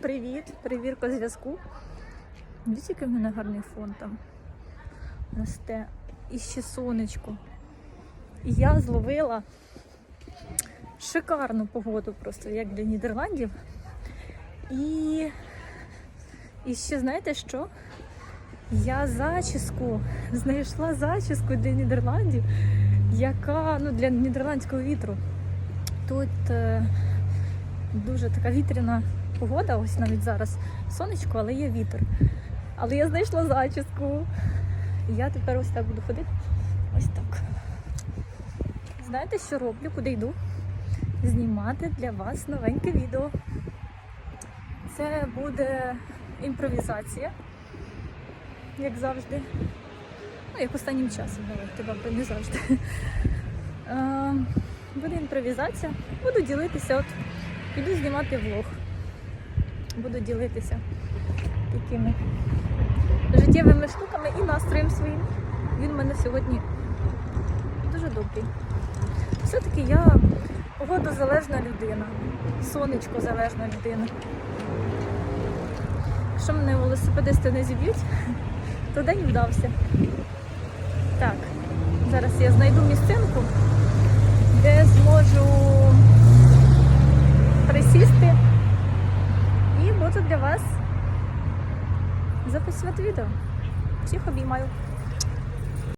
Привіт, перевірка зв'язку. Дивіться, який в мене гарний фон там росте. І ще сонечко. І я зловила шикарну погоду просто, як для Нідерландів. І, і ще знаєте що? Я зачіску знайшла зачіску для Нідерландів, яка ну, для нідерландського вітру. Тут е, дуже така вітряна погода, ось навіть зараз сонечко, але є вітер. Але я знайшла зачіску. І я тепер ось так буду ходити. Ось так. Знаєте, що роблю, куди йду? Знімати для вас новеньке відео. Це буде імпровізація, як завжди. Ну, як останнім часом, добре, не завжди. Е, Буде імпровізація. Буду ділитися, от піду знімати влог. Буду ділитися такими життєвими штуками і настроєм своїм. Він в мене сьогодні дуже добрий. Все-таки я погодозалежна людина, сонечко залежна людина. Якщо мене велосипедисти не зіб'ють, то день вдався. Так, зараз я знайду місцинку, де зможу присісти і буду для вас записувати відео. Всіх обіймаю.